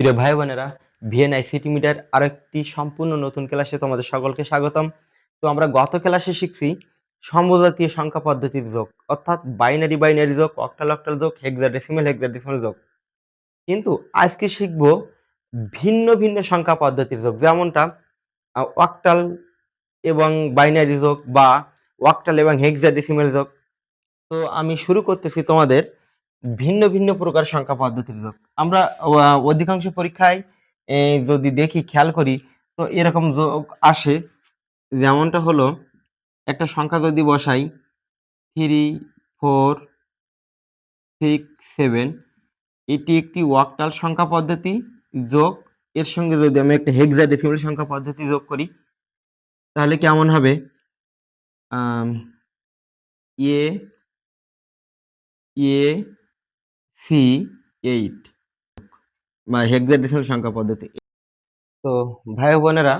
প্রিয় ভাই বোনেরা ভিএন আইসিটি মিডিয়ার আরও একটি সম্পূর্ণ নতুন ক্লাসে তোমাদের সকলকে স্বাগতম। তো আমরা গত ক্লাসে শিখছি সমজাতীয় সংখ্যা পদ্ধতির যোগ, অর্থাৎ বাইনারি বাইনারি যোগ অক্টাল অক্টাল যোগ হেক্সাডেসিমাল হেক্সাডেসিমাল যোগ। কিন্তু আজকে শিখব ভিন্ন ভিন্ন সংখ্যা পদ্ধতির যোগ, যেমনটা অক্টাল এবং বাইনারি যোগ বা অক্টাল এবং হেক্সাডেসিমাল যোগ। তো আমি শুরু করতেছি তোমাদের ভিন্ন ভিন্ন প্রকার সংখ্যা পদ্ধতির যোগ আমরা অধিকাংশ পরীক্ষায় যদি দেখি, খেয়াল করি, তো এরকম যোগ আসে। যেমনটা হলো, একটা সংখ্যা যদি বসাই থ্রি ফোর সিক্স সেভেন এটি একটি ওয়াকটাল সংখ্যা পদ্ধতি যোগ। এর সঙ্গে যদি আমি একটা হেক্সাডেসিমাল সংখ্যা পদ্ধতি যোগ করি, তাহলে কেমন হবে? এ এ সি এইট, বা হেক্সাডেসিমাল সংখ্যা পদ্ধতি। তো ভাই বোনেরা,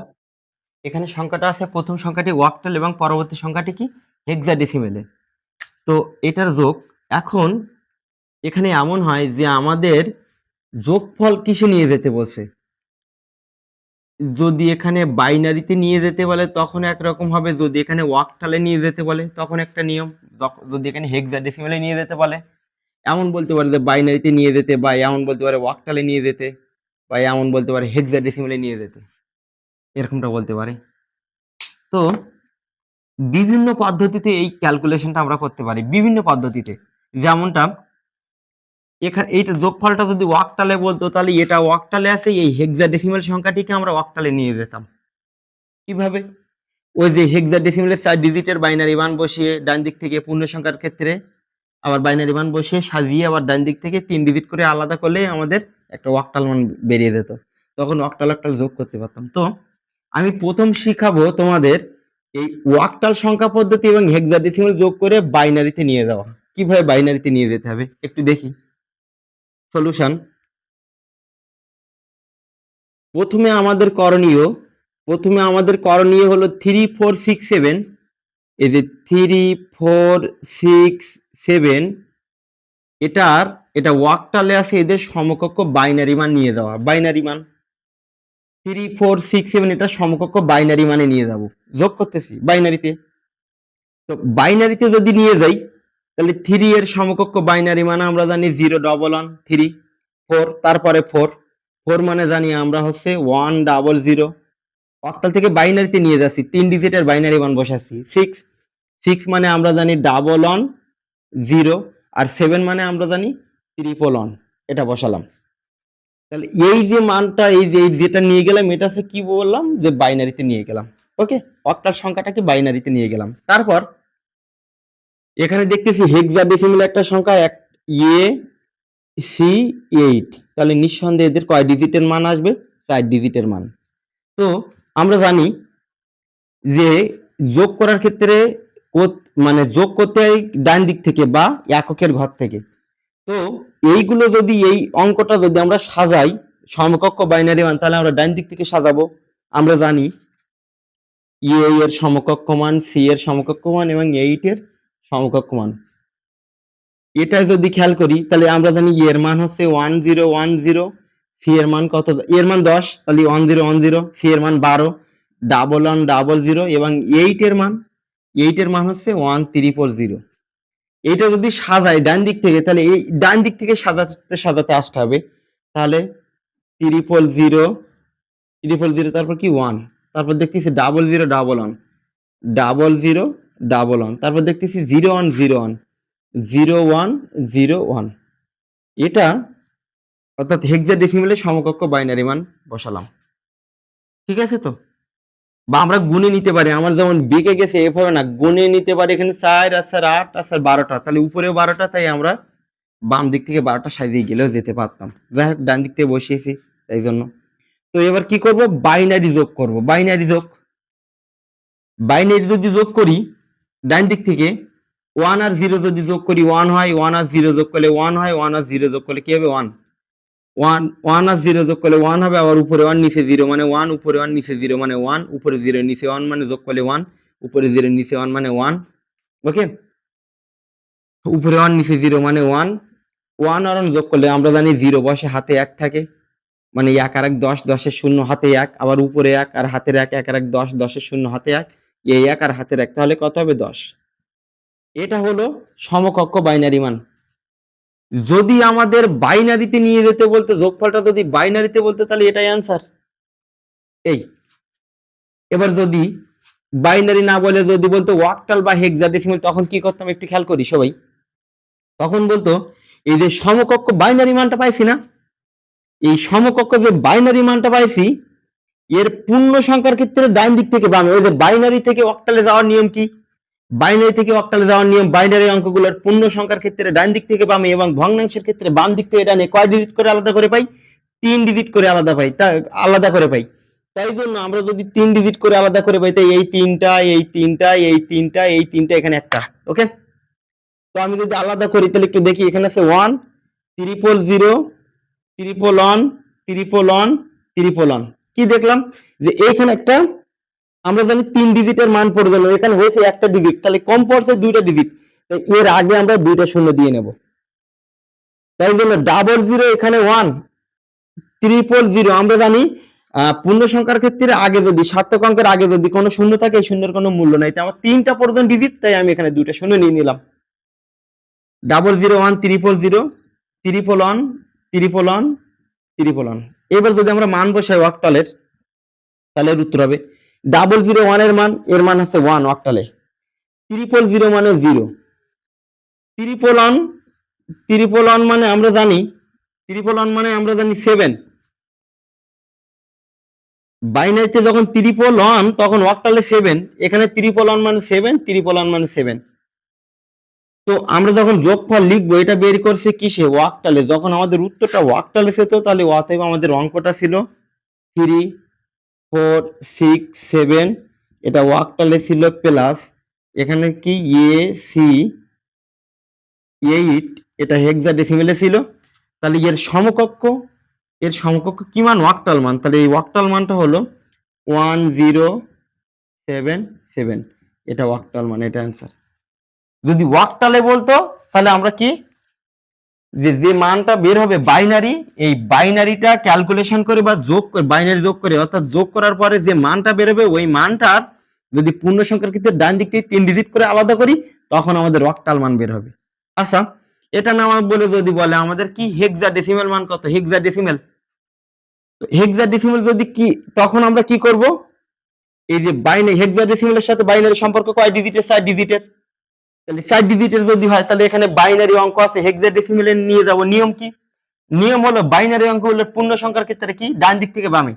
এখানে সংখ্যাটা আছে, প্রথম সংখ্যাটি ওয়াক্টাল এবং পরবর্তী সংখ্যাটি কি? হেক্সাডেসিমেলে। তো এটার যোগ, এখন এখানে এমন হয় যে আমাদের যোগফল কিসে নিয়ে যেতে বলছে? যদি এখানে বাইনারিতে নিয়ে যেতে বলে, তখন একরকম হবে, যদি এখানে ওয়াক্টালে নিয়ে যেতে বলে, তখন একটা নিয়ম যদি এখানে হেক্সাডেসিমেলে নিয়ে যেতে বলে এমন বলতে পারে যে বাইনারিতে নিয়ে যেতে বা এমন বলতে পারে ওয়াক্টালে নিয়ে যেতে বা এমন বলতে পারে হেক্সাডেসিমেলে নিয়ে যেতে। এরকমটা বলতে পারে। তো বিভিন্ন পদ্ধতিতে এই ক্যালকুলেশনটা আমরা করতে পারি, বিভিন্ন পদ্ধতিতে। যেমনটা এখানে এইটা যোগফলটা যদি ওয়াক্টালে বলতো, তাহলে এটা ওয়াক্টালে আছে, এই হেক্সাডেসিমাল সংখ্যাটিকে আমরা ওয়াক্টালে নিয়ে যেতাম। কীভাবে? ওই যে হেক্সাডেসিমালের চার ডিজিটের বাইনারি মান বসিয়ে ডান দিক থেকে পূর্ণ সংখ্যার ক্ষেত্রে আবার বাইনারি মান বসিয়ে সাজিয়ে আবার ডান দিক থেকে তিন ডিজিট করে আলাদা করলে আমাদের একটা ওয়াক্টাল মান বেরিয়ে যেত। তখন ওয়াক্টাল ওয়াক্টাল যোগ করতে পারতাম। তো আমি প্রথম শিখাবো তোমাদের এই ওয়াকটাল সংখ্যা পদ্ধতি এবং হেক্সাডেসিমাল যোগ করে বাইনারিতে নিয়ে যাওয়া। কীভাবে বাইনারিতে নিয়ে যেতে হবে? একটু দেখি। সলিউশন প্রথমে আমাদের করণীয়, প্রথমে আমাদের করণীয় হলো থ্রি ফোর সিক্স সেভেন এই যে থ্রি ফোর সিক্স সেভেন এটার, এটা ওয়াকটালে আছে এদের সমকক্ষ বাইনারি মান নিয়ে যাওয়া। বাইনারি মান থ্রি ফোর সিক্স সেভেন এটা সমকক্ষ বাইনারি মানে নিয়ে যাব। যোগ করতেছি বাইনারিতে তো বাইনারিতে যদি নিয়ে যাই, তাহলে থ্রি এর সমকক্ষ বাইনারি মানে আমরা জানি zero double one three four তারপরে ফোর ফোর মানে জানি আমরা হচ্ছে ওয়ান ডাবল জিরো অক্টাল থেকে বাইনারিতে নিয়ে যাচ্ছি, তিন ডিজিটের বাইনারি মান বসাচ্ছি। সিক্স সিক্স মানে আমরা জানি ডাবল ওয়ান জিরো আর সেভেন মানে আমরা জানি ট্রিপল ওয়ান এটা বসালাম। তাহলে এই যে মানটা, এই যে যেটা নিয়ে গেলাম, এটা হচ্ছে কি বললাম? যে বাইনারিতে নিয়ে গেলাম। ওকে অক্টাল সংখ্যাটাকে বাইনারিতে নিয়ে গেলাম। তারপর এখানে দেখতেছি হেক্সাডেসিমাল একটা সংখ্যা, এক এ সি এইট তাহলে নিঃসন্দেহে এদের কয় ডিজিটের মান আসবে? চার ডিজিটের মান। তো আমরা জানি যে যোগ করার ক্ষেত্রে মানে যোগ করতে হয় ডান দিক থেকে বা এককের ঘর থেকে। তো এইগুলো যদি এই অঙ্কটা যদি আমরা সাজাই, সমকক্ষ বাইনারি মান তাহলে আমরা ডান দিক থেকে সাজাবো। আমরা জানি এ এর সমকক্ষ মান সি এর সমকক্ষ মান এবং এইট এর সমকক্ষ মান। এটা যদি খেয়াল করি, তাহলে আমরা জানি এর মান হচ্ছে one zero one zero C এর মান কত? এর মান দশ, তাহলে one zero one zero C এর মান বারো ডাবল ওয়ান ডাবল জিরো এবং এইট এর মান এইট এর মান হচ্ছে ওয়ান ত্রিপল জিরো এটা যদি সাজায় ডান দিক থেকে, তাহলে এই ডান দিক থেকে সাজাতে সাজাতে আসতে হবে। তাহলে ত্রিপল জিরো ত্রিপল জিরো তারপর কি ওয়ান তারপর দেখতেছি double zero double one double zero double one তারপর দেখতেছি zero one zero one zero one zero one এটা অর্থাৎ হেক্সা হেক্সাডেসিমেলের সমকক্ষ বাইনারি মান বসালাম। ঠিক আছে তো? বা আমরা গুনে নিতে পারি। আমার যেমন বেঁকে গেছে এভাবে না, গুনে নিতে পারি এখানে চার আর চার আট আর চার বারোটা। তাহলে উপরেও বারোটা, তাই আমরা বাম দিক থেকে বারোটা সাজিয়ে গেলেও যেতে পারতাম। যাই হোক, ডান দিক থেকে বসিয়েছি তাই জন্য। তো এবার কি করব? বাইনারি যোগ করব। বাইনারি যোগ। বাইনারি যদি যোগ করি, ডান দিক থেকে ওয়ান আর জিরো যদি যোগ করি, ওয়ান হয়, ওয়ান আর জিরো যোগ করলে ওয়ান হয়, ওয়ান আর জিরো যোগ করলে কি হবে? ওয়ান। ওয়ান ওয়ান আর জিরো যোগ করলে ওয়ান হবে, আবার উপরে ওয়ান নিচে জিরো মানে ওয়ান উপরে ওয়ান নিচে জিরো মানে ওয়ান উপরে জিরো নিচে ওয়ান মানে যোগ করলে ওয়ান উপরে জিরো নিচে ওয়ান মানে ওয়ান ওকে উপরে ওয়ান নিচে জিরো মানে ওয়ান ওয়ান আর যোগ করলে আমরা জানি জিরো বসে হাতে এক থাকে মানে এক আর এক দশ, দশের শূন্য হাতে এক, আবার উপরে এক আর হাতের এক এক আর এক দশ, দশের শূন্য হাতে এক, এই এক আর হাতের এক, তাহলে কত হবে দশ? এটা হলো সমকক্ষ বাইনারি মান। যদি আমাদের বাইনারিতে নিয়ে যেতে বলতে, যোগফলটা যদি বাইনারিতে বলতে, তাহলে এটাই অ্যান্সার এই। এবার যদি বাইনারি না বলে যদি বলতো ওয়াকটাল বা হেক্সাডেসিমাল তখন কি করতাম একটু খেয়াল করি সবাই? তখন বলতো, এই যে সমকক্ষ বাইনারি মানটা পাইছি না? এই সমকক্ষ যে বাইনারি মানটা পাইছি, এর পূর্ণ সংখ্যার ক্ষেত্রে ডাইন দিক থেকে বামে, ওই যে বাইনারি থেকে অক্টালে যাওয়ার নিয়ম কি? বাইনারি থেকে অক্টালে যাওয়ার নিয়ম বাইনারি অঙ্কগুলোর পূর্ণ সংখ্যার ক্ষেত্রে ডাইন দিক থেকে বামে এবং ভগ্নাংশের ক্ষেত্রে বাম দিক থেকে ডানে কয় ডিজিট করে আলাদা করে পাই? তিন ডিজিট করে আলাদা পাই, তা আলাদা করে পাই। তাই জন্য আমরা যদি তিন ডিজিট করে আলাদা করে পাই, তাই এই তিনটা এই তিনটা এই তিনটা এই তিনটা এখানে একটা ওকে তো আমি যদি আলাদা করি, তাহলে একটু দেখি, এখানে আছে one triple zero triple one triple one triple one কি দেখলাম? যে এখানে একটা আমরা জানি তিন ডিজিটের মান পড়ে গেল এখানে হয়েছে একটা ডিজিট তাহলে কম পড়ছে দুইটা ডিজিট এর আগে আমরা দুইটা শূন্য দিয়ে নেব। তাই জন্য ডাবল জিরো এখানে ওয়ান ট্রিপল জিরো আমরা জানি পূর্ণ সংখ্যার ক্ষেত্রে আগে যদি, সার্থক অঙ্কের আগে যদি কোনো শূন্য থাকে, এই শূন্যের কোনো মূল্য নাই। তাই আমার তিনটা পর্যন্ত ডিজিট তাই আমি এখানে দুইটা শূন্য নিয়ে নিলাম। Double zero one triple zero triple one triple one triple one এবার যদি আমরা মান বসাই ওয়াকটালের তাহলে এর উত্তর হবে ডাবল জিরো ওয়ানের মান, এর মান হচ্ছে ওয়ান ওয়াকটালে। ত্রিপল জিরো মানে zero triple one triple one মানে আমরা জানি ত্রিপল ওয়ান মানে আমরা জানি সেভেন বাইনারিতে যখন ত্রিপল ওয়ান তখন ওয়াকটালে সেভেন এখানে ত্রিপল ওয়ান মানে সেভেন ত্রিপল ওয়ান মানে সেভেন তো আমরা যখন যোগফল লিখব, এটা বের করছে কিসে? ওয়াকটালে। যখন আমাদের উত্তরটা ওয়াকটালে যেত তাহলে অতএব আমাদের অঙ্কটা ছিল থ্রি ফোর, সিক্স, সেভেন, এটা ওয়াকটালে ছিল প্লাস। এখানে কি? এ, সি, এইট, এটা হেক্সাডেসিমেলে ছিল। তাহলে এর সমকক্ষ এর সমকক্ষ কি মান? ওয়াকটাল মান। তাহলে এই ওয়াকটাল মানটা হলো ওয়ান, জিরো, সেভেন সেভেন। এটা ওয়াকটাল মান এটা অ্যান্সার যদি ওয়াকটালে বলতো, তাহলে আমরা কি যে যে মানটা বের হবে বাইনারি এই বাইনারিটা ক্যালকুলেশন করে বা যোগ করে বাইনারি যোগ করে, অর্থাৎ যোগ করার পরে যে মানটা বেরোবে ওই মানটার যদি পূর্ণ সংখ্যার ক্ষেত্রে ডান দিক থেকে তিন ডিজিট করে আলাদা করি, তখন আমাদের অক্টাল মান বের হবে। আচ্ছা এটা না আমার বলে যদি বলে, আমাদের কি হেক্সা ডেসিমেল মান কত? হেক্সা ডেসিমেল হেক্সা ডেসিমেল যদি কি, তখন আমরা কি করব? এই যে বাইনারি হেক্সা ডেসিমেলের সাথে বাইনারি সম্পর্ক কয় ডিজিটের চার ডিজিটের তাহলে চার ডিজিটের যদি হয়, তাহলে এখানে বাইনারি অঙ্ক আছে হেক্সাডেসিমেলে নিয়ে যাব। নিয়ম কি? নিয়ম হলো বাইনারি অঙ্ক হলো পূর্ণ সংখ্যার ক্ষেত্রে কি? ডান দিক থেকে বামে।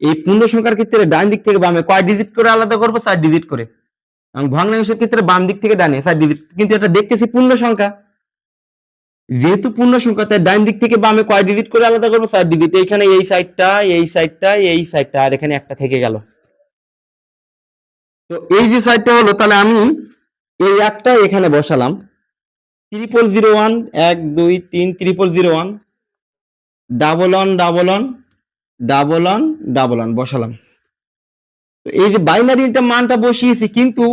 এই পূর্ণ সংখ্যার ক্ষেত্রে ডান দিক থেকে বামে, কয় ডিজিট করে আলাদা করব? চার ডিজিট করে। এবং ভগ্নাংশের ক্ষেত্রে বাম দিক থেকে ডানে, চার ডিজিট কিন্তু এটা দেখতেছি পূর্ণ সংখ্যা। যেহেতু পূর্ণ সংখ্যা, তাই ডান দিক থেকে বামে কয় ডিজিট করে আলাদা করব? চার ডিজিট এইখানে এই সাইডটা এই সাইডটা এই সাইডটা আর এখানে একটা থেকে গেল। তো এই যে সাইডটা হলো, তাহলে আমি এই একটা এখানে বসালাম। ট্রিপল জিরো ওয়ান এক, দুই, তিন triple zero one double one double one double one double one বসালাম। তো এই যে বাইনারিটা মানটা বসিয়েছি, কিন্তু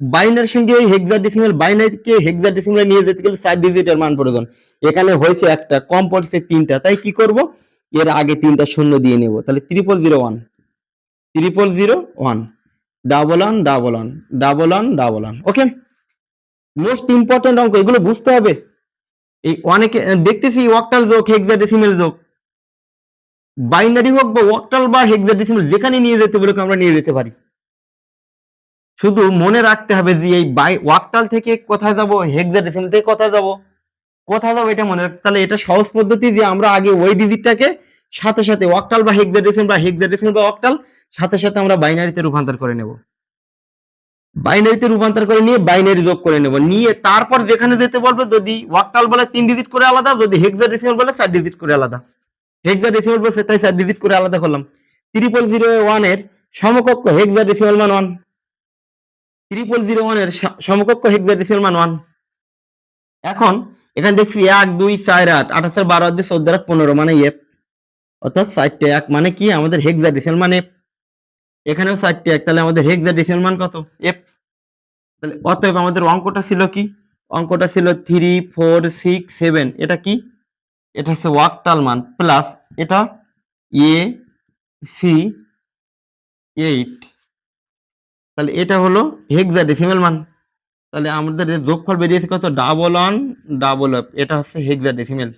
বাইনারির সঙ্গে এই হেক্সাডেসিমাল বাইনারিকে হেক্সাডেসিমালে নিয়ে যেতে গেলে চার ডিজিটের মান প্রয়োজন। এখানে হয়েছে একটা কম পড়ছে তিনটা। তাই কি করব? এর আগে তিনটা শূন্য দিয়ে নেব। তাহলে triple zero one triple zero one double one double one double one double one okay most important অঙ্ক, এগুলো বুঝতে হবে। এই অনেকে দেখতেছি ওয়াক্টাল যোগ হেক্সাডেসিমেল যোগ। বাইনারি হোক বা ওয়াক্টাল বা হেক্সাডেসিমেল যেখানে নিয়ে যেতে পারি, আমরা নিয়ে যেতে পারি। শুধু মনে রাখতে হবে যে, এই বাই ওয়াক্টাল থেকে কোথায় যাব হেক্সাডেসিমেল থেকে কোথায় যাব? কোথায় যাব এটা মনে রাখতে, তাহলে এটা সহজ পদ্ধতি যে, আমরা আগে ওই ডিজিটটাকে সাথে সাথে ওয়াক্টাল বা হেক্সাডেসিমেল বা হেক্সাডেসিমেল বা ওয়াক্টাল সাথে সাথে আমরা বাইনারিতে রূপান্তর করে নেব। বাইনারিতে রূপান্তর করে নিয়ে বাইনারি যোগ করে নেব। নিয়ে তারপর যেখানে যেতে বলবে, যদি ওয়াক্টাল বলে তিন ডিজিট করে আলাদা, যদি হেক্সাডেসিমাল বলে চার ডিজিট করে আলাদা। হেক্সাডেসিমাল বলছে, তাই চার ডিজিট করে আলাদা করলাম। ট্রিপল জিরো ওয়ানের সমকক্ষ হেক্সাডেসিমাল মান ওয়ান ট্রিপল জিরো ওয়ানের সমকক্ষ হেক্সাডেসিমাল মান ওয়ান এখন, এখানে দেখছি এক, দুই, চার, আট, আঠাশ আর বারো দিয়ে চোদ্দ আর পনেরো মানে এফ অর্থাৎ চারটে এক মানে কি? আমাদের হেক্সাডেসিমাল মানে F। এখানেও চারটে এক। তাহলে আমাদের হেক্সাডেসিমাল মান কত? এফ তাহলে অতএব আমাদের অঙ্কটা ছিল কি? অঙ্কটা ছিল থ্রি ফোর সিক্স সেভেন এটা কি? এটা হচ্ছে ওয়াকটাল মান। প্লাস এটা এ সি এইট তাহলে এটা হলো হেক্সাডেসিমাল মান। তাহলে আমাদের যোগফল বেরিয়েছে কত? ডাবল ওয়ান ডাবল আপ এটা হচ্ছে হেক্সাডেসিমাল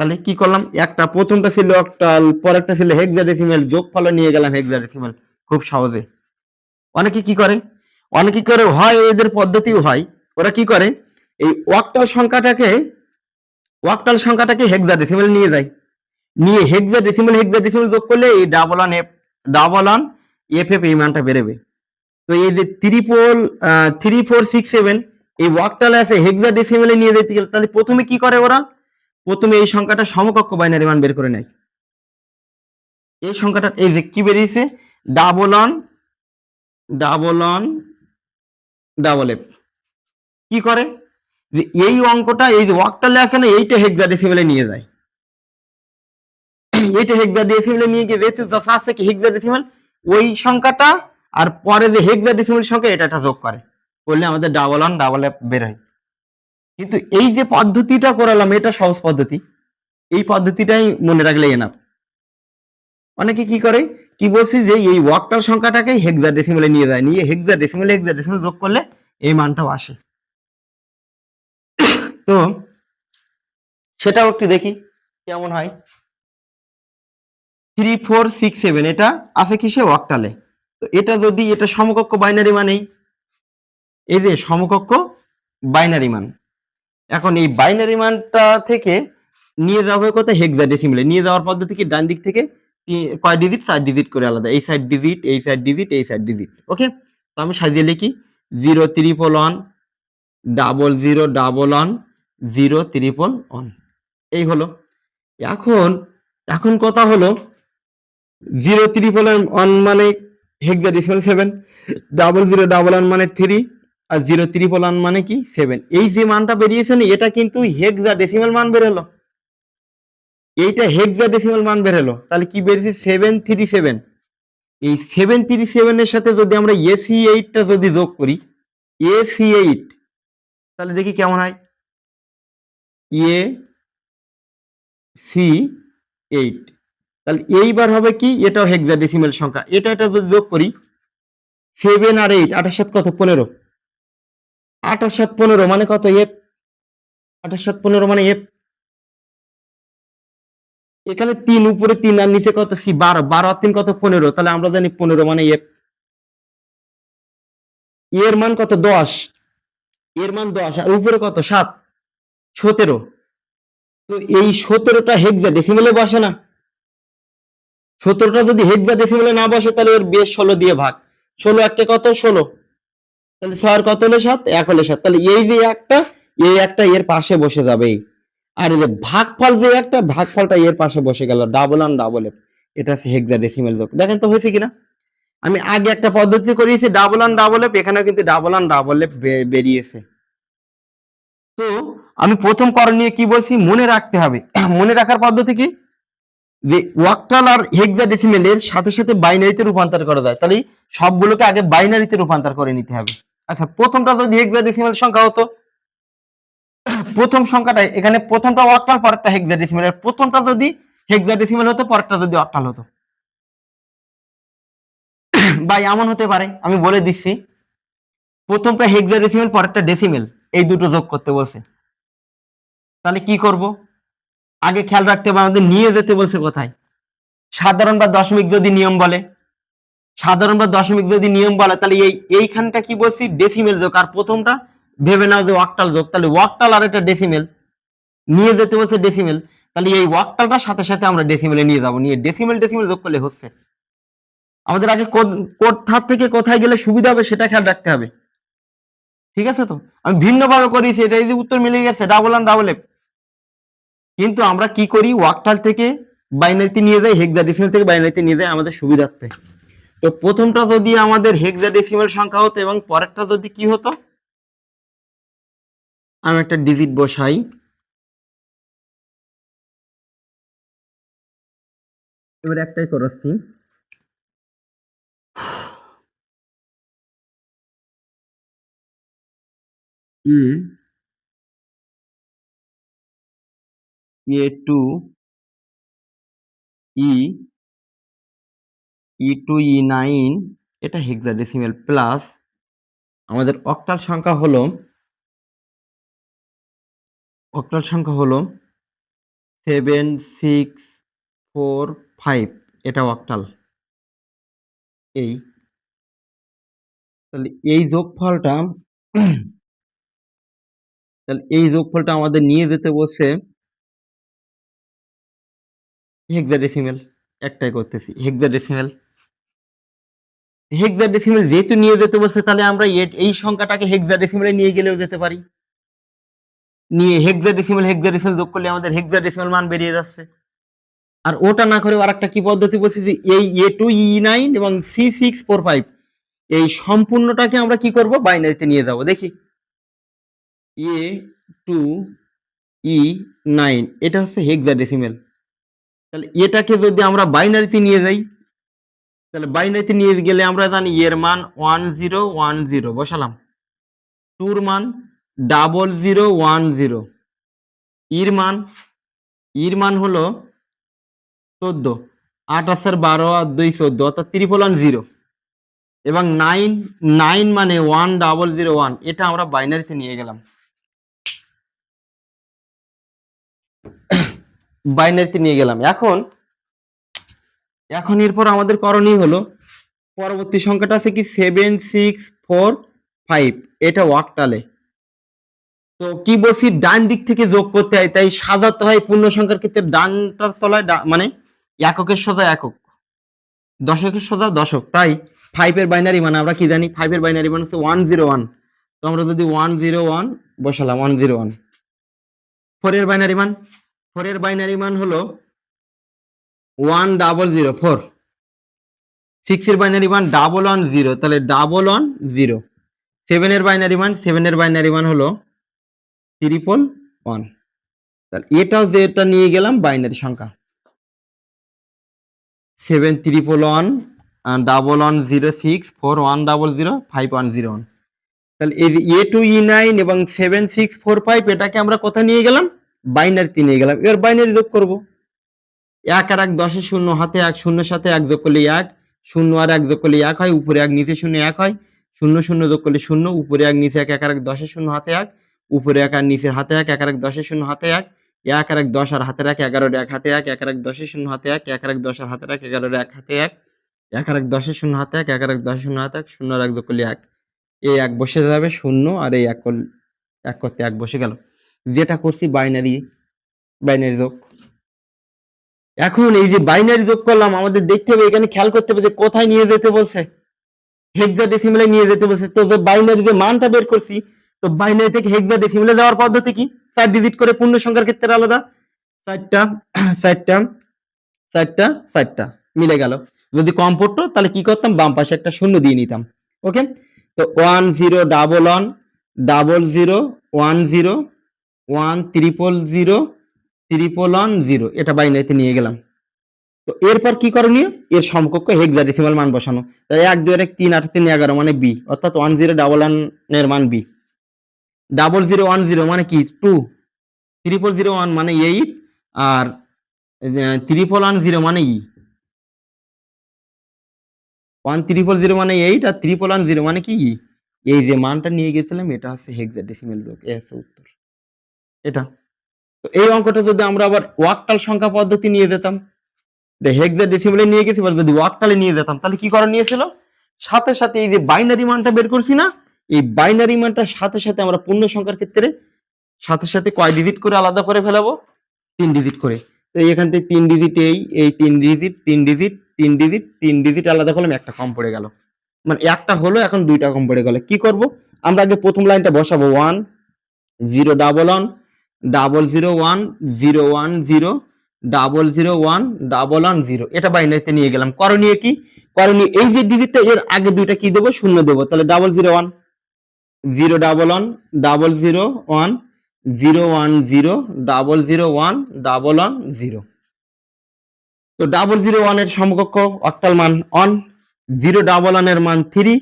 তাহলে কি করলাম? একটা প্রথমটা ছিল অক্টাল পরেরটা ছিল হেক্সাডেসিমাল যোগফল নিয়ে গেলাম হেক্সাডেসিমাল খুব সহজে। অনেকে কি করে? অনেকে করে? হয় এদের পদ্ধতিও হয়। ওরা কি করে? এই ওয়াক্টাল সংখ্যাটাকে ওয়াক্টাল সংখ্যাটাকে হেক্সাডেসিমাল নিয়ে যায়। নিয়ে হেক্সাডেসিমাল হেক্সাডেসিমাল যোগ করলে এই double one F double one F F এই মানটা বেরোবে। তো এই যে triple three four six seven এই ওয়াকটালে আছে হেক্সাডেসিমালে নিয়ে যেতে গেলে তাহলে প্রথমে কি করে ওরা? প্রথমে এই সংখ্যাটা সমকক্ষ বাইনারি মান বের করে নেয়। এই সংখ্যাটা এই যে কি বেরিয়েছে? Double one double one double F কি করে? যে এই অঙ্কটা, এই যে ওয়াকটালে আছে না, এইটা হেক্সাডেসিমালে নিয়ে যায়। এইটা হেক্সাডেসিমালে নিয়ে গিয়ে যেহেতু যা আছে কি হেক্সাডেসিমাল ওই সংখ্যাটা আর পরে যে হেক্সাডেসিমাল সংখ্যা এটা যোগ করে। করলে আমাদের ডাবল অন ডাবল এফ বের হয়। কিন্তু এই যে পদ্ধতিটা করালাম, এটা সহজ পদ্ধতি। এই পদ্ধতিটাই মনে রাখলে এনাফ অনেকে কি করে? কি বলছি যে এই ওয়াকটাল সংখ্যাটাকে হেক্সাডেসিমালে নিয়ে যায়। নিয়ে হেক্সাডেসিমালে হেক্সাডেসিমাল যোগ করলে এই মানটাও আসে। তো সেটাও একটু দেখি, কেমন হয়? থ্রি ফোর সিক্স সেভেন এটা আছে কিসে? ওয়াকটালে তো এটা যদি, এটা সমকক্ষ বাইনারি মানেই, এই যে সমকক্ষ বাইনারি মান। এখন এই বাইনারি মানটা থেকে নিয়ে যাওয়া হবে কোথায় হেক্সাডেসিমালে নিয়ে যাওয়ার পদ্ধতি কি? ডান দিক থেকে কয় ডিজিট চার ডিজিট করে আলাদা। এই সাইড ডিজিট এই সাইড ডিজিট এই সাইড ডিজিট ওকে তো আমি সাজিয়ে লিখি। Zero triple one double zero double one zero triple one এই হলো। এখন এখন কথা হলো জিরো ত্রিপল ওয়ান মানে hexadecimal seven double zero double one মানে থ্রি আর জিরো ত্রিপল ওয়ান মানে কি? সেভেন এই যে মানটা বেরিয়েছে না, এটা কিন্তু হেক্সা ডেসিমাল মান বের হলো। এইটা হেক্সা ডেসিমাল মান বের হলো। তাহলে কি বেরিয়েছে? সেভেন থ্রি সেভেন এই সেভেন থ্রি সেভেনের সাথে যদি আমরা এসি এইটটা যদি যোগ করি এসি এইট তাহলে দেখি কেমন হয়? এ সি এইট তাহলে এইবার হবে কি? এটাও হেক্সা ডেসিমাল সংখ্যা। এটা এটা যদি যোগ করি সেভেন আর এইট আঠাশ সাত কত? পনেরো। আঠাশ সাত পনেরো মানে কত? এফ। আঠাশ সাত পনেরো মানে এফ। এখানে তিন, উপরে তিন আর নিচে কত? সি, বারো। বারো আর তিন কত? পনেরো। তাহলে আমরা জানি পনেরো মানে এফ। এর মান কত? দশ। এর মান দশ। আর উপরে কত? সাত। সতেরো। তো এই সতেরোটা হেক্সা ডেসিমেলে বসে না। সতেরোটা যদি হেক্সা ডেসিমেলে না বসে, তাহলে এর বেশ ষোলো দিয়ে ভাগ। ষোলো একটা কত? ষোলো। তাহলে ছয়ের কত হলে সাত? এক হলে সাত। তাহলে এই যে একটা, এই একটা এর পাশে বসে যাবে। আর এই যে ভাগফল যে একটা, ভাগফলটা এর পাশে বসে গেল। ডাবল আন ডাবল এফ এটা হচ্ছে হেক্সা ডেসিমেল যোগ। দেখেন তো হয়েছে কিনা? আমি আগে একটা পদ্ধতি করিয়েছি ডাবল আন ডাবল এফ এখানেও কিন্তু ডাবল আন ডাবল এফ বেরিয়েছে। তো আমি প্রথম করণীয় কি বলছি? মনে রাখতে হবে। মনে রাখার পদ্ধতি কি? যে ওয়াকটাল আর হেক্সাডেসিমেলের সাথে সাথে বাইনারিতে রূপান্তর করা যায়। তাহলে সবগুলোকে আগে বাইনারিতে রূপান্তর করে নিতে হবে। আচ্ছা প্রথমটা যদি হেক্সাডেসিমেল সংখ্যা হতো, প্রথম সংখ্যাটা এখানে প্রথমটা অক্টাল পরেরটা হেক্সাডেসিমেল প্রথমটা যদি হেক্সাডেসিমেল হতো, পরেরটা যদি অক্টাল হতো। বা এমন হতে পারে, আমি বলে দিচ্ছি, প্রথমটা হেক্সাডেসিমেল পরেরটা ডেসিমেল এই দুটো যোগ করতে বলছে। তাহলে কি করব? আগে খেয়াল রাখতে হবে আমাদের নিয়ে যেতে বলছে কোথায়? সাধারণ বা দশমিক যদি নিয়ম বলে সাধারণ বা দশমিক যদি নিয়ম বলে, তাহলে এই এইখানটা কি বলছি? ডেসিমেল যোগ। আর প্রথমটা ভেবে নাও যে ওয়াকটাল যোগ। তাহলে ওয়াকটাল আর এটা ডেসিমেল নিয়ে যেতে বলছে ডেসিমেল তাহলে এই ওয়াকটালটার সাথে সাথে আমরা ডেসিমেলে নিয়ে যাব। নিয়ে ডেসিমেল ডেসিমেল যোগ করলে হচ্ছে। আমাদের আগে কোথা থেকে কোথায় গেলে সুবিধা হবে সেটা খেয়াল রাখতে হবে। ঠিক আছে তো? আমি ভিন্ন ভাবে করেছি এটা এই যে উত্তর মিলে গেছে ডাবল আন ডাবল এফ কিন্তু আমরা কি করি? ওয়াকটাল থেকে বাইনারিতে নিয়ে যাই হেক্সাডেসিমাল থেকে বাইনারিতে নিয়ে যাই আমাদের সুবিধার্থে। তো প্রথমটা যদি আমাদের হেক্সাডেসিমাল সংখ্যা হতো এবং পরেরটা যদি কি হতো? আমি একটা ডিজিট বসাই। এবার একটাই করাচ্ছি। A two E E two E nine এটা হেক্সাডেসিমেল প্লাস আমাদের অক্টাল সংখ্যা হলো অক্টাল সংখ্যা হলো সেভেন সিক্স ফোর ফাইভ এটা অক্টাল এই। তাহলে এই যোগফলটা, তাহলে এই যোগফলটা আমাদের নিয়ে যেতে বসে হেক্সাডেসিমেল একটাই করতেছি হেক্সাডেসিমেল হেক্সাডেসিমেল যেহেতু নিয়ে যেতে বসে তাহলে আমরা এই সংখ্যাটাকে হেক্সাডেসিমেলে নিয়ে গেলেও যেতে পারি। নিয়ে হেক্সাডেসিমেল হেক্সাডেসিমেল যোগ করলে আমাদের হেক্সাডেসিমেল মান বেরিয়ে যাচ্ছে। আর ওটা না করে আর একটা কি পদ্ধতি বলছি যে, এই এ টু ই নাইন এবং সি সিক্স ফোর ফাইভ, এই সম্পূর্ণটাকে আমরা কি করব? বাইনারিতে নিয়ে যাব। দেখি। এ টু ই নাইন, এটা হচ্ছে হেক্সাডেসিমেল তাহলে এটাকে যদি আমরা বাইনারিতে নিয়ে যাই তাহলে বাইনারিতে নিয়ে গেলে আমরা জানি এর মান ওয়ান জিরো ওয়ান জিরো বসালাম। টুর মান ডাবল জিরো ওয়ান জিরো ইর মান ইর মান হলো চোদ্দ। আট আসার বারো আর দুই চোদ্দ, অর্থাৎ ত্রিপল ওয়ান জিরো এবং নাইন নাইন মানে ওয়ান ডাবল জিরো ওয়ান এটা আমরা বাইনারিতে নিয়ে গেলাম। বাইনারিতে নিয়ে গেলাম। এখন এখন এরপর আমাদের করণীয় হলো, পরবর্তী সংখ্যাটা আছে কি? সেভেন সিক্স ফোর ফাইভ এটা ওয়াকটালে। তো কি বলছি? ডান দিক থেকে যোগ করতে হয়, তাই সাজাতে হয় পূর্ণ সংখ্যার ক্ষেত্রে ডানটার তলায় মানে এককের সোজা একক। দশকের সোজা দশক। তাই ফাইভের বাইনারি মানে আমরা কি জানি? ফাইভের বাইনারি মানে হচ্ছে ওয়ান জিরো ওয়ান তো আমরা যদি ওয়ান জিরো ওয়ান বসালাম ওয়ান জিরো ওয়ান ফোরের বাইনারি মান? ফোরের বাইনারি মান হলো ওয়ান ডাবল জিরো ফোর সিক্সের বাইনারি মান ডাবল ওয়ান জিরো তাহলে ডাবল ওয়ান জিরো সেভেনের বাইনারি মান সেভেনের বাইনারি মান হলো ত্রিপল ওয়ান তাহলে এটাও যেটা নিয়ে গেলাম বাইনারি সংখ্যা। Seven triple one double one zero six four one double zero five one zero one তাহলে এই যে এ টু ই নাইন এবং সেভেন সিক্স ফোর ফাইভ এটাকে আমরা কোথায় নিয়ে গেলাম? বাইনারিতে নিয়ে গেলাম। এবার বাইনারি যোগ করব। এক আর এক দশে শূন্য হাতে এক শূন্যের সাথে এক যোগ করলে এক শূন্য আর এক যোগ করলে এক হয় উপরে এক নিচে শূন্য এক হয় শূন্য শূন্য যোগ করলে শূন্য উপরে এক নিচে এক এক আর এক দশে শূন্য হাতে এক উপরে এক আর নিচের হাতে এক এক আর এক দশে শূন্য হাতে এক এক আর এক দশ আর হাতের এক এগারোর এক হাতে এক এক আর এক দশে শূন্য হাতে এক এক আর এক দশ আর হাতের এক এগারোর এক হাতে এক এক আর এক দশের শূন্য হাতে এক এক আর এক দশের শূন্য হাতে এক শূন্য আর এক যোগ করলে এক এই এক বসে যাবে শূন্য আর এই এক এক করতে এক বসে গেল যেটা করছি বাইনারি বাইনারি যোগ এখন এই যে বাইনারি যোগ করলাম, আমাদের দেখতে হবে, এখানে খেয়াল করতে হবে যে কোথায় নিয়ে যেতে বলছে। হেক্সাডেসিমেলে নিয়ে যেতে বলছে। তো যে বাইনারি যে মানটা বের করছি, তো বাইনারি থেকে হেক্সাডেসিমেলে যাওয়ার পদ্ধতি কি? চার ডিজিট করে পূর্ণ সংখ্যার ক্ষেত্রে আলাদা। চারটা চারটা চারটা চারটা মিলে গেল। যদি কম পড়তো, তাহলে কি করতাম? বাম পাশে একটা শূন্য দিয়ে নিতাম। ওকে তো one zero double one double zero one zero one triple zero triple one zero. এটা বাইনারিতে নিয়ে গেলাম। তো এরপর কি করণীয়? এর সমকক্ষ হেক্সাডেসিমাল মান বসানো। তাই এক, দুই এক, তিন, আট, তিন, এগারো মানে বি অর্থাৎ ওয়ান জিরো ডাবল ওয়ানের মান B double zero one zero মানে কি? টু ত্রিপল জিরো ওয়ান মানে এইট আর ত্রিপল ওয়ান জিরো মানে ই ওয়ান ত্রিপল জিরো মানে এইট আর ত্রিপল ওয়ান জিরো মানে কি ই এই যে মানটা নিয়ে গেছিলাম, এটা হচ্ছে হেক্সাডেসিমেল যোগ, এ হচ্ছে উত্তর। এটা। তো এই অঙ্কটা যদি আমরা আবার ওয়াকটাল সংখ্যা পদ্ধতি নিয়ে যেতাম হেক্সাডেসিমেলে নিয়ে গেছি, এবার যদি ওয়াকটালে নিয়ে যেতাম, তাহলে কি করা নিয়েছিল? সাথে সাথে এই যে বাইনারি মানটা বের করছি না, এই বাইনারি মানটার সাথে সাথে আমরা পূর্ণ সংখ্যার ক্ষেত্রে সাথে সাথে কয় ডিজিট করে আলাদা করে ফেলাবো? তিন ডিজিট করে। তো এখান থেকে তিন ডিজিট এই এই তিন ডিজিট তিন ডিজিট তিন ডিজিট তিন ডিজিট আলাদা করলাম একটা কম পড়ে গেল। মানে একটা হলো, এখন দুইটা কম পড়ে গেল। কি করব? আমরা আগে প্রথম লাইনটা বসাবো। One zero double one double zero one zero one zero double zero one double one zero এটা বাইনারিতে নিয়ে গেলাম। করণীয় কি? করণীয় এই যে ডিজিটটা এর আগে দুইটা কি দেবো? শূন্য দেবো। তাহলে double zero one zero double one double zero one zero one zero double zero one double one zero তো ডাবল জিরো ওয়ানের সমকক্ষ অক্টাল মান ওয়ান জিরো ডাবল ওয়ানের মান থ্রি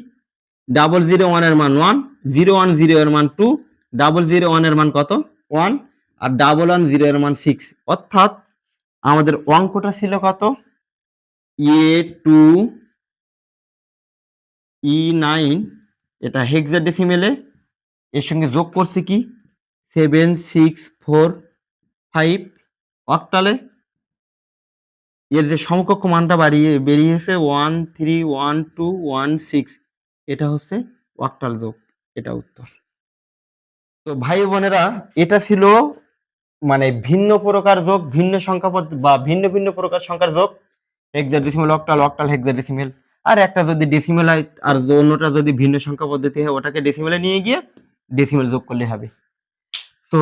ডাবল জিরো ওয়ানের মান ওয়ান জিরো ওয়ান জিরো এর মান টু ডাবল জিরো ওয়ানের মান কত? ওয়ান আর ডাবল ওয়ান জিরো এর মান সিক্স অর্থাৎ আমাদের অঙ্কটা ছিল কত? এ টু ই নাইন এটা হেক্সাডেসিমেলে এর সঙ্গে যোগ করছি কি? সেভেন সিক্স ফোর ফাইভ অক্টালে এর যে সমকক্ষ মানটা বাড়িয়ে, বেরিয়েছে one three one two one six এটা হচ্ছে অক্টাল যোগ, এটা উত্তর। তো ভাই বোনেরা, এটা ছিল মানে ভিন্ন প্রকার যোগ, ভিন্ন সংখ্যা বা ভিন্ন ভিন্ন প্রকার সংখ্যার যোগ হেক্সাডেসিমেল অক্টাল অক্টাল হেক্সাডেসিমেল আর একটা যদি ডেসিমেল হয় আর অন্যটা যদি ভিন্ন সংখ্যা পদ্ধতি হয়, ওটাকে ডেসিমেলে নিয়ে গিয়ে ডেসিমেল যোগ করলে হবে। তো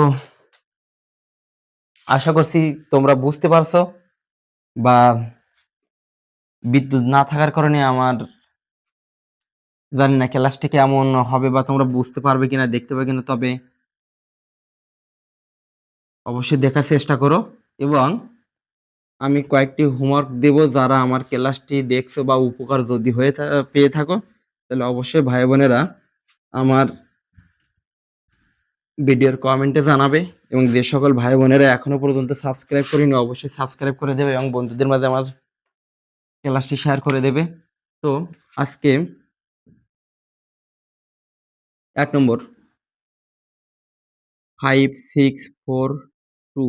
আশা করছি তোমরা বুঝতে পারছ বা বিদ্যুৎ না থাকার কারণে আমার জানি না ক্লাসটি কেমন হবে বা তোমরা বুঝতে পারবে কিনা, দেখতে পাবে কিনা, তবে অবশ্যই দেখার চেষ্টা করো। এবং আমি কয়েকটি হোমওয়ার্ক দেব যারা আমার ক্লাসটি দেখছ বা উপকার যদি হয়ে পেয়ে থাকো, তাহলে অবশ্যই ভাই বোনেরা আমার ভিডিওর কমেন্টে জানাবে এবং যে সকল ভাই বোনেরা এখনও পর্যন্ত সাবস্ক্রাইব করেনি, অবশ্যই সাবস্ক্রাইব করে দেবে এবং বন্ধুদের মাঝে আমার ক্লাসটি শেয়ার করে দেবে। তো আজকে এক নম্বর ফাইভ সিক্স ফোর টু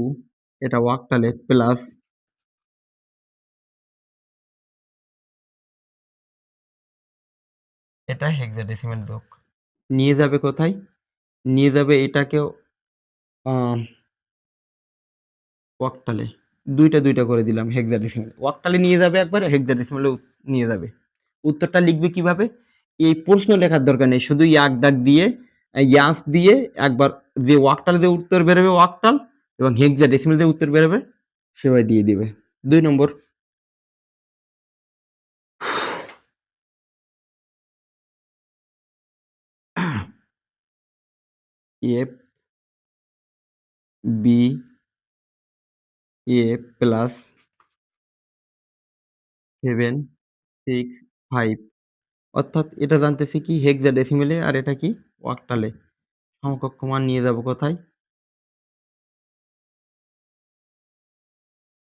এটা ওয়াকটালে প্লাস এটা হেক্সাডেসিমেল যোগ নিয়ে যাবে কোথায়? নিয়ে যাবে এটাকেও ওয়াকটালে দুইটা দুইটা করে দিলাম হেক্সাডেসিমেল ওয়াকটালে নিয়ে যাবে একবার হেক্সাডেসিমেলে নিয়ে যাবে। উত্তরটা লিখবে কীভাবে? এই প্রশ্ন লেখার দরকার নেই শুধু ইয়াক দাগ দিয়ে ইয়াস দিয়ে একবার যে ওয়াকটাল যে উত্তর বেরোবে ওয়াকটাল এবং হেক্সাডেসিমেল যে উত্তর বেরোবে, সেভাবে দিয়ে দিবে। দুই নম্বর। F, B, A plus seven, six, five. অর্থাৎ এটা জানতেছি কি হেক্সাডেসিমেলে আর এটা কি ওয়াকটালে সমকক্ষ মান নিয়ে যাব কোথায়?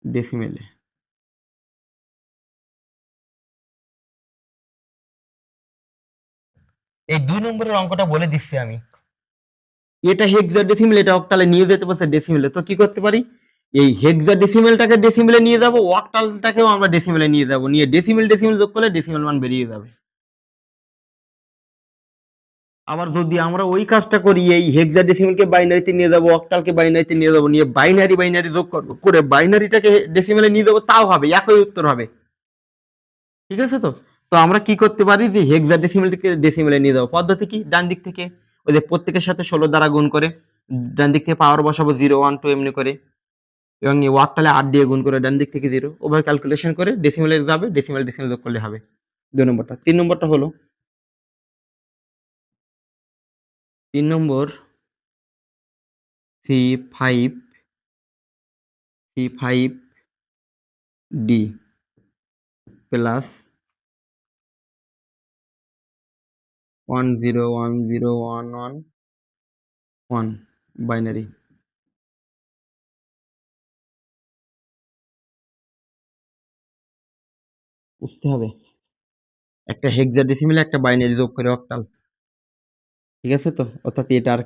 ডেসিমেলে এই দুই নম্বরের অঙ্কটা বলে দিচ্ছি আমি। এটা হেক্সাডেসিমেল এটা অক্টালে নিয়ে যেতে পারছে ডেসিমেলে তো কি করতে পারি? এই হেক্সাডেসিমেলটাকে ডেসিমেলে নিয়ে যাব অক্টালটাকেও আমরা ডেসিমেলে নিয়ে যাব। নিয়ে ডেসিমেল ডেসিমেল যোগ করলে ডেসিমেল মান বেরিয়ে যাবে। আবার যদি আমরা ওই কাজটা করি, এই হেক্সাডেসিমেলকে বাইনারিতে নিয়ে যাব অক্টালকে বাইনারিতে নিয়ে যাব, নিয়ে বাইনারি বাইনারি যোগ করব, করে বাইনারিটাকে ডেসিমেলে নিয়ে যাব, তাও হবে, একই উত্তর হবে। ঠিক আছে তো? তো আমরা কি করতে পারি যে হেক্সাডেসিমেলটাকে ডেসিমেলে নিয়ে যাব, পদ্ধতি কি? ডান দিক থেকে, ওই যে প্রত্যেকের সাথে ষোলো দ্বারা গুণ করে, ডান দিক থেকে পাওয়ার বসাবো জিরো ওয়ান টু এমনি করে, এবং এই ওয়াকটালে আট দিয়ে গুণ করে ডান দিক থেকে জিরো ওভাবে ক্যালকুলেশন করে ডেসিমেলে যাবে ডেসিমেল ডেসিমেল যোগ করলে হবে। দুই নম্বরটা। তিন নম্বরটা হলো তিন নম্বর C five C five D plus one zero one zero one one one binary বুঝতে হবে? একটা হেক্সাডেসিমেল একটা বাইনারি যোগ করে অক্টাল। ঠিক আছে তো? অর্থাৎ এটা আর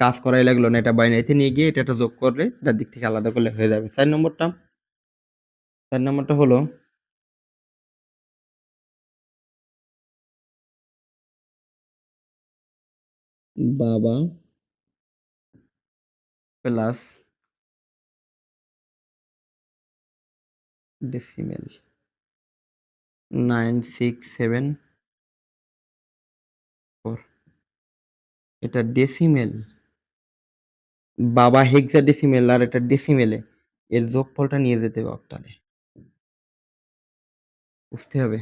কাজ করাই লাগল না, এটা বাইনারিতে নিয়ে গিয়ে এটা একটা যোগ করলে এটার দিক থেকে আলাদা করলে হয়ে যাবে। চার নম্বরটা? চার নম্বরটা হলো বাবা plus decimal nine six seven four এটা ডেসিমেল বাবা হেক্সা ডেসিমেল আর এটা ডেসিমেলে এর যোগফলটা নিয়ে যেতে হবে অক্টালে বুঝতে হবে?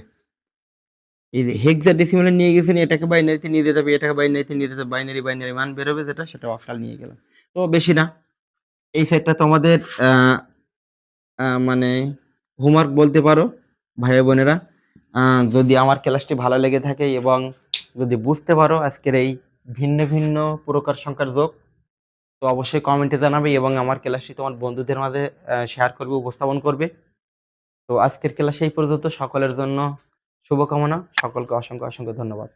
এই যে হেক্সা ডেসিমেলে নিয়ে গেছেন, এটাকে বাইনারিতে নিয়ে যেতে হবে, এটাকে বাইনারিতে নিয়ে যেতে বাইনারি বাইনারি মান বেরোবে যেটা, সেটা অক্টাল নিয়ে গেলাম। তো বেশি না। এই সেটটা তোমাদের মানে হোমওয়ার্ক বলতে পারো, ভাই বোনেরা। যদি আমার ক্লাসটি ভালো লেগে থাকে এবং যদি বুঝতে পারো আজকের এই ভিন্ন ভিন্ন প্রকার সংখ্যার যোগ, তো অবশ্যই কমেন্টে জানাবে এবং আমার ক্লাসটি তোমার বন্ধুদের মাঝে শেয়ার করবে, উপস্থাপন করবে। তো আজকের ক্লাস এই পর্যন্ত, সকলের জন্য শুভকামনা, সকলকে অসংখ্য অসংখ্য ধন্যবাদ।